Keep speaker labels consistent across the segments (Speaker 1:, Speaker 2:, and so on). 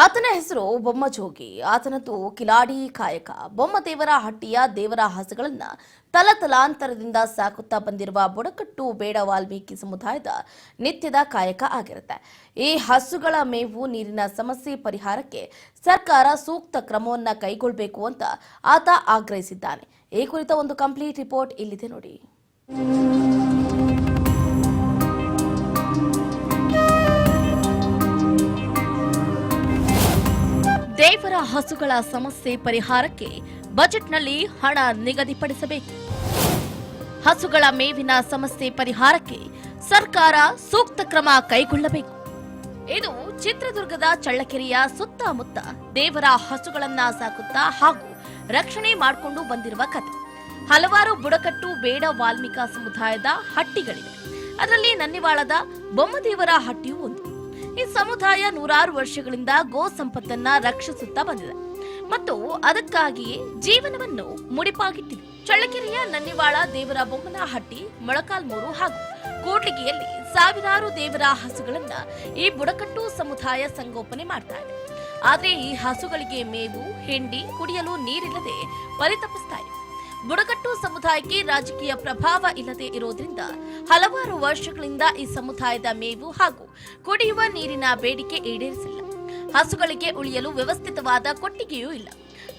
Speaker 1: ಆತನ ಹೆಸರು ಬೊಮ್ಮ ಜೋಗಿ ಆತನದ್ದು ಕಿಲಾಡಿ ಕಾಯಕ. ಬೊಮ್ಮದೇವರ ಹಟ್ಟಿಯ ದೇವರ ಹಸುಗಳನ್ನ ತಲತಲಾಂತರದಿಂದ ಸಾಕುತ್ತಾ ಬಂದಿರುವ ಬುಡಕಟ್ಟು ಬೇಡ ವಾಲ್ಮೀಕಿ ಸಮುದಾಯದ ನಿತ್ಯದ ಕಾಯಕ ಆಗಿರುತ್ತೆ. ಈ ಹಸುಗಳ ಮೇವು ನೀರಿನ ಸಮಸ್ಯೆ ಪರಿಹಾರಕ್ಕೆ ಸರ್ಕಾರ ಸೂಕ್ತ ಕ್ರಮವನ್ನ ಕೈಗೊಳ್ಳಬೇಕು ಅಂತ ಆತ ಆಗ್ರಹಿಸಿದ್ದಾನೆ. ಈ ಕುರಿತ ಒಂದು ಕಂಪ್ಲೀಟ್ ರಿಪೋರ್ಟ್ ಇಲ್ಲಿದೆ ನೋಡಿ. ದೇವರ ಹಸುಗಳ ಸಮಸ್ಯೆ ಪರಿಹಾರಕ್ಕೆ ಬಜೆಟ್ನಲ್ಲಿ ಹಣ ನಿಗದಿಪಡಿಸಬೇಕು. ಹಸುಗಳ ಮೇವಿನ ಸಮಸ್ಯೆ ಪರಿಹಾರಕ್ಕೆ ಸರ್ಕಾರ ಸೂಕ್ತ ಕ್ರಮ ಕೈಗೊಳ್ಳಬೇಕು. ಇದು ಚಿತ್ರದುರ್ಗದ ಚಳ್ಳಕೆರೆಯ ಸುತ್ತಮುತ್ತ ದೇವರ ಹಸುಗಳನ್ನ ಸಾಕುತ್ತಾ ಹಾಗೂ ರಕ್ಷಣೆ ಮಾಡಿಕೊಂಡು ಬಂದಿರುವ ಕತೆ. ಹಲವಾರು ಬುಡಕಟ್ಟು, ಬೇಡ ವಾಲ್ಮೀಕ ಸಮುದಾಯದ ಹಟ್ಟಿಗಳಿವೆ. ಅದರಲ್ಲಿ ನನ್ನಿವಾಳದ ಬೊಮ್ಮದೇವರ ಹಟ್ಟಿಯೂ ಒಂದು. ಈ ಸಮುದಾಯ ನೂರಾರು ವರ್ಷಗಳಿಂದ ಗೋ ಸಂಪತ್ತನ್ನ ರಕ್ಷಿಸುತ್ತಾ ಬಂದಿದೆ. ಮತ್ತು ಅದಕ್ಕಾಗಿಯೇ ಜೀವನವನ್ನು ಮುಡಿಪಾಗಿಟ್ಟಿದೆ. ಚಳ್ಳಕೆರೆಯ ನನ್ನಿವಾಳ ದೇವರ ಬೊಮ್ಮನಹಟ್ಟಿ, ಮೊಳಕಾಲ್ಮೂರು ಹಾಗೂ ಕೋಟಿಗೆಯಲ್ಲಿ ಸಾವಿರಾರು ದೇವರ ಹಸುಗಳನ್ನ ಈ ಬುಡಕಟ್ಟು ಸಮುದಾಯ ಸಂಗೋಪನೆ ಮಾಡ್ತಾ ಆದ್ರೆ ಈ ಹಸುಗಳಿಗೆ ಮೇವು, ಹಿಂಡಿ ಕುಡಿಯಲು ನೀರಿಲ್ಲದೆ ಪರಿತಪಿಸ್ತಾ ಇದೆ. ಬುಡಕಟ್ಟು ಸಮುದಾಯಕ್ಕೆ ರಾಜಕೀಯ ಪ್ರಭಾವ ಇಲ್ಲದೆ ಇರೋದ್ರಿಂದ ಹಲವಾರು ವರ್ಷಗಳಿಂದ ಈ ಸಮುದಾಯದ ಮೇವು ಹಾಗೂ ಕುಡಿಯುವ ನೀರಿನ ಬೇಡಿಕೆ ಈಡೇರಿಸಿಲ್ಲ. ಹಸುಗಳಿಗೆ ಉಳಿಯಲು ವ್ಯವಸ್ಥಿತವಾದ ಕೊಟ್ಟಿಗೆಯೂ ಇಲ್ಲ.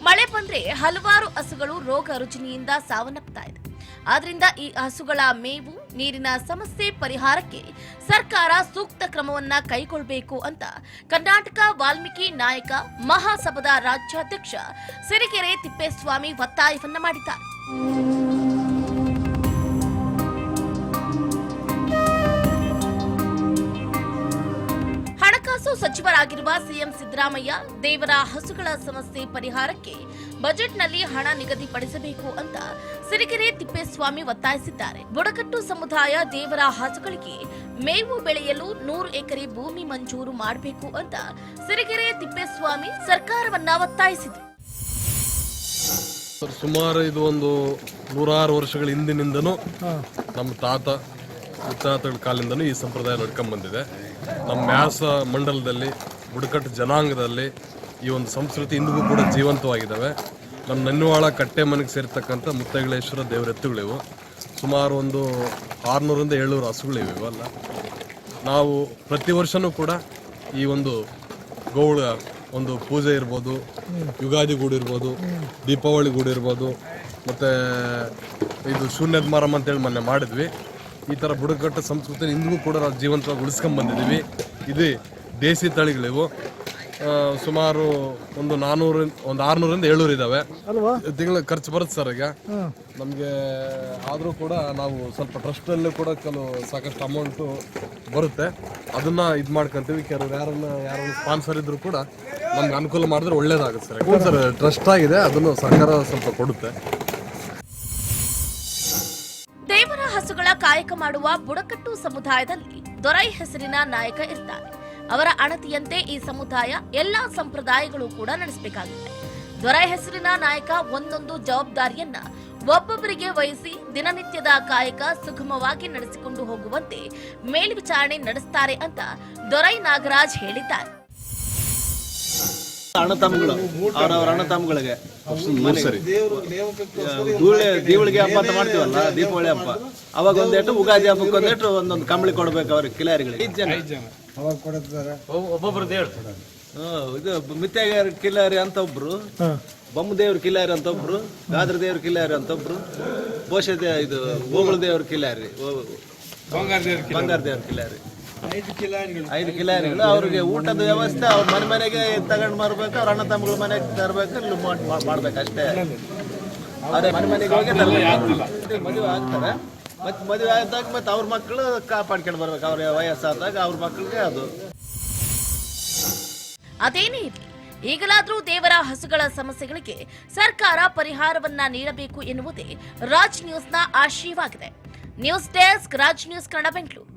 Speaker 1: ಮಳೆ ಬಂದ್ರೆ ಹಲವಾರು ಹಸುಗಳು ರೋಗ ರುಜಿನಿಯಿಂದ ಸಾವನ್ನಪ್ತಾ ಇದೆ. ಆದ್ರಿಂದ ಈ ಹಸುಗಳ ಮೇವು, ನೀರಿನ ಸಮಸ್ಯೆ ಪರಿಹಾರಕ್ಕೆ ಸರ್ಕಾರ ಸೂಕ್ತ ಕ್ರಮವನ್ನ ಕೈಗೊಳ್ಳಬೇಕು ಅಂತ ಕರ್ನಾಟಕ ವಾಲ್ಮೀಕಿ ನಾಯಕ ಮಹಾಸಭಾದ ರಾಜ್ಯಾಧ್ಯಕ್ಷ ಸಿರಿಗೆರೆ ತಿಪ್ಪೇಸ್ವಾಮಿ ಒತ್ತಾಯವನ್ನ ಮಾಡಿದ್ದಾರೆ. ಹಣಕಾಸು ಸಚಿವರಾಗಿರುವ ಸಿಎಂ ಸಿದ್ದರಾಮಯ್ಯ ದೇವರ ಹಸುಗಳ ಸಮಸ್ಯೆ ಪರಿಹಾರಕ್ಕೆ ಬಜೆಟ್ನಲ್ಲಿ ಹಣ ನಿಗದಿಪಡಿಸಬೇಕು ಅಂತ ಸಿರಿಗೆರೆ ತಿಪ್ಪೇಸ್ವಾಮಿ ಒತ್ತಾಯಿಸಿದ್ದಾರೆ. ಬುಡಕಟ್ಟು ಸಮುದಾಯ ದೇವರ ಹಸುಗಳಿಗೆ ಮೇವು ಬೆಳೆಯಲು ನೂರು ಎಕರೆ ಭೂಮಿ ಮಂಜೂರು ಮಾಡಬೇಕು ಅಂತ ಸಿರಿಗೆರೆ ತಿಪ್ಪೇಸ್ವಾಮಿ ಸರ್ಕಾರವನ್ನ ಒತ್ತಾಯಿಸಿದರು.
Speaker 2: ಸುಮಾರು ಇದು ಒಂದು ನೂರಾರು ವರ್ಷಗಳ ಹಿಂದಿನಿಂದನೂ ನಮ್ಮ ತಾತ ಮುತ್ತಾತಗಳ ಕಾಲಿಂದನೂ ಈ ಸಂಪ್ರದಾಯ ನಡ್ಕೊಂಡ್ ಬಂದಿದೆ ನಮ್ಮ ಮ್ಯಾಸ ಮಂಡಲದಲ್ಲಿ, ಬುಡಕಟ್ಟು ಜನಾಂಗದಲ್ಲಿ ಈ ಒಂದು ಸಂಸ್ಕೃತಿ ಇಂದಿಗೂ ಕೂಡ ಜೀವಂತವಾಗಿದ್ದಾವೆ. ನಮ್ಮ ನನ್ನಿವಾಳ ಕಟ್ಟೆ ಮನೆಗೆ ಸೇರ್ತಕ್ಕಂಥ ಮುತ್ತೈಗಳೇಶ್ವರ ದೇವರ ಎತ್ತುಗಳಿವು. ಸುಮಾರು ಒಂದು ಆರುನೂರಿಂದ ಏಳ್ನೂರು ಹಸುಗಳಿವೆ ಇವಲ್ಲ ನಾವು ಪ್ರತಿ ವರ್ಷನೂ ಕೂಡ ಈ ಒಂದು ಗೌಳ ಒಂದು ಪೂಜೆ ಇರ್ಬೋದು, ಯುಗಾದಿ ಗೂಡಿರ್ಬೋದು ದೀಪಾವಳಿ ಗೂಡಿರ್ಬೋದು ಮತ್ತು ಇದು ಶೂನ್ಯದ ಮಾರಮ್ಮ ಅಂತೇಳಿ ಮೊನ್ನೆ ಮಾಡಿದ್ವಿ. ಈ ಥರ ಬುಡಕಟ್ಟು ಸಂಸ್ಕೃತಿ ಇಂದಿಗೂ ಕೂಡ ನಾವು ಜೀವಂತವಾಗಿ ಉಳಿಸ್ಕೊಂಬಂದಿದ್ದೀವಿ ಇದೇ ಇದು ದೇಸಿ ತಳಿಗಳಿವು. ಸುಮಾರು ಒಂದು ನಾನ್ನೂರ ಒಂದು ಆರುನೂರಿಂದ ಏಳ್ನೂರು ಇದ್ದಾವೆ ತಿಂಗಳ ಖರ್ಚು ಬರುತ್ತೆ ಸರ್ ಈಗ. ನಮಗೆ ಆದರೂ ಕೂಡ ನಾವು ಸ್ವಲ್ಪ ಟ್ರಸ್ಟಲ್ಲೂ ಕೂಡ ಕೆಲವು ಸಾಕಷ್ಟು ಅಮೌಂಟು ಬರುತ್ತೆ. ಅದನ್ನ ಇದು ಮಾಡ್ಕೊಂತೀವಿ. ಕೆಲವರು ಯಾರನ್ನ ಯಾರನ್ನ ಸ್ಪಾನ್ಸರ್ ಇದ್ರು ಕೂಡ ನಮ್ಗೆ ಅನುಕೂಲ ಮಾಡಿದ್ರೆ ಒಳ್ಳೇದಾಗುತ್ತೆ ಸರ್. ಸರ್ ಟ್ರಸ್ಟ್ ಆಗಿದೆ ಅದನ್ನು ಸರ್ಕಾರ ಸ್ವಲ್ಪ ಕೊಡುತ್ತೆ.
Speaker 1: ದೇವರ ಹಸುಗಳ ಕಾಯಕ ಮಾಡುವ ಬುಡಕಟ್ಟು ಸಮುದಾಯದಲ್ಲಿ ದೊರೈ ಹೆಸರಿನ ನಾಯಕ ಇರ್ತಾರೆ. ಅವರ ಅಣತಿಯಂತೆ ಈ ಸಮುದಾಯ ಎಲ್ಲಾ ಸಂಪ್ರದಾಯಗಳು ಕೂಡ ನಡೆಸಬೇಕಾಗುತ್ತೆ. ದೊರೈ ಹೆಸರಿನ ನಾಯಕ ಒಂದೊಂದು ಜವಾಬ್ದಾರಿಯನ್ನ ಒಬ್ಬೊಬ್ಬರಿಗೆ ವಹಿಸಿ ದಿನನಿತ್ಯದ ಕಾಯಕ ಸುಗಮವಾಗಿ ನಡೆಸಿಕೊಂಡು ಹೋಗುವಂತೆ ಮೇಲ್ವಿಚಾರಣೆ ನಡೆಸ್ತಾರೆ ಅಂತ ದೊರೈ ನಾಗರಾಜ್ ಹೇಳಿದ್ದಾರೆ.
Speaker 3: ಅಣ್ಣ ತಮ್ಮಗಳು ಅವ್ರವ್ರ ಅಣ್ಣ ತಮ್ಮಗಳಿಗೆ ಧೂಳೆ ದೀವಳಿಗೆ ಹಬ್ಬ ಅಂತ ಮಾಡ್ತೀವಲ್ಲ ದೀಪಾವಳಿ ಹಬ್ಬ. ಅವಾಗ ಒಂದೇಟು ಉಗಾದಿ ಹಬ್ಬಕ್ಕೆ ಒಂದೇಟು ಒಂದೊಂದು ಕಂಬಳಿ ಕೊಡ್ಬೇಕು ಅವ್ರಿಗೆ ಕಿಲಾರಿಗಳಿಗೆ. ಐದು ಜನ. ಹ್ಮ್, ಇದು ಮಿತ್ಯಾಗಾರ ಕಿಲಾರಿ ಅಂತ ಒಬ್ರು ಬೊಮ್ಮ ದೇವ್ರ ಕಿಲಾರಿ ಅಂತ ಒಬ್ರು ಗಾದ್ರ ದೇವ್ರ ಕಿಲಾರಿ ಅಂತ ಒಬ್ರು ಬೋಷ ಇದು ಬೋಗಳ ದೇವ್ರ ಕಿಲಾರಿ. ಬಂಗಾರ ದೇವ್ರ ಕಿಲಾರಿ. ಐದು ಕಿಲಾರಿಗಳು. ಅವ್ರಿಗೆ ಊಟದ ವ್ಯವಸ್ಥೆ ಅವ್ರ ಮನೆ ಮನೆಗೆ ತಗೊಂಡು ಬರ್ಬೇಕು ಅವ್ರ ಅಣ್ಣ ತಮ್ಮಗಳ ಮನೆಗೆ ತರಬೇಕು ಇಲ್ಲಿ ಮಾಡ್- ಮಾಡ್- ಮಾಡ್ಬೇಕು ಅಷ್ಟೇ ಅದೇ ಮನೆ ಮನೆಗೆ ಹೋಗಿ ತರ್ಬೇಕು. ಮದುವೆ ಆಗ್ತಾರೆ ಮತ್ತೆ ಮದುವೆ ಆದಾಗ ಮತ್ತೆ ಅವ್ರ ಮಕ್ಕಳು ಕಾಪಾಡ್ಕೊಂಡು ಬರ್ಬೇಕು. ಅವ್ರ ವಯಸ್ಸಾದಾಗ ಅವ್ರ ಮಕ್ಕಳಿಗೆ ಅದು.
Speaker 1: ಅದೇನೇ ಇರಲಿ ಈಗಲಾದರೂ ದೇವರ ಹಸುಗಳ ಸಮಸ್ಯೆಗಳಿಗೆ ಸರ್ಕಾರ ಪರಿಹಾರವನ್ನ ನೀಡಬೇಕು ಎನ್ನುವುದೇ ರಾಜ್ ನ್ಯೂಸ್ನ ಆಶಯವಾಗಿದೆ. News desk Raj news Kannada Bengaluru.